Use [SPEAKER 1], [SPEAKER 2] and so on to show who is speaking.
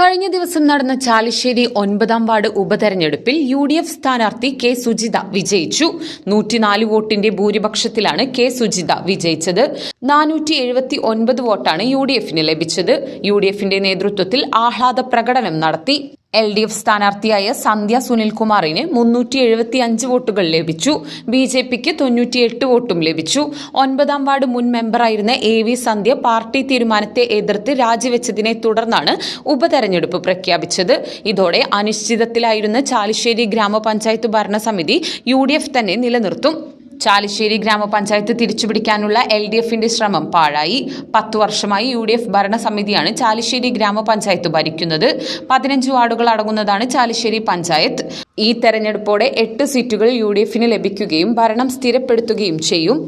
[SPEAKER 1] കഴിഞ്ഞ ദിവസം നടന്ന ചാലിശ്ശേരി ഒൻപതാം വാർഡ് ഉപതെരഞ്ഞെടുപ്പിൽ യു ഡി എഫ് സ്ഥാനാർത്ഥി കെ സുജിത വിജയിച്ചു. നൂറ്റിനാല് വോട്ടിന്റെ ഭൂരിപക്ഷത്തിലാണ് കെ സുജിത വിജയിച്ചത്. നാനൂറ്റി എഴുപത്തി ഒൻപത് വോട്ടാണ് യു ഡി എഫിന് ലഭിച്ചത്. യു ഡി എഫിന്റെ നേതൃത്വത്തിൽ ആഹ്ലാദ പ്രകടനം നടത്തി. എൽ ഡി എഫ് സ്ഥാനാർത്ഥിയായ സന്ധ്യ സുനിൽകുമാറിന് മുന്നൂറ്റി എഴുപത്തി അഞ്ച് വോട്ടുകൾ ലഭിച്ചു. ബി ജെ പിക്ക് തൊണ്ണൂറ്റിയെട്ട് വോട്ടും ലഭിച്ചു. ഒൻപതാം വാർഡ് മുൻ മെമ്പറായിരുന്ന എ വി സന്ധ്യ പാർട്ടി തീരുമാനത്തെ എതിർത്ത് രാജിവെച്ചതിനെ തുടർന്നാണ് ഉപതെരഞ്ഞെടുപ്പ് പ്രഖ്യാപിച്ചത്. ഇതോടെ അനിശ്ചിതത്തിലായിരുന്ന ചാലിശ്ശേരി ഗ്രാമപഞ്ചായത്ത് ഭരണസമിതി യു തന്നെ നിലനിർത്തും. ചാലിശ്ശേരി ഗ്രാമപഞ്ചായത്ത് തിരിച്ചുപിടിക്കാനുള്ള എൽ ഡി എഫിന്റെ ശ്രമം പാഴായി. പത്തു വർഷമായി യു ഡി എഫ് ഭരണസമിതിയാണ് ചാലിശ്ശേരി ഗ്രാമപഞ്ചായത്ത് ഭരിക്കുന്നത്. പതിനഞ്ച് വാർഡുകൾ അടങ്ങുന്നതാണ് ചാലിശ്ശേരി പഞ്ചായത്ത്. ഈ തെരഞ്ഞെടുപ്പോടെ എട്ട് സീറ്റുകൾ യു ലഭിക്കുകയും ഭരണം സ്ഥിരപ്പെടുത്തുകയും ചെയ്യും.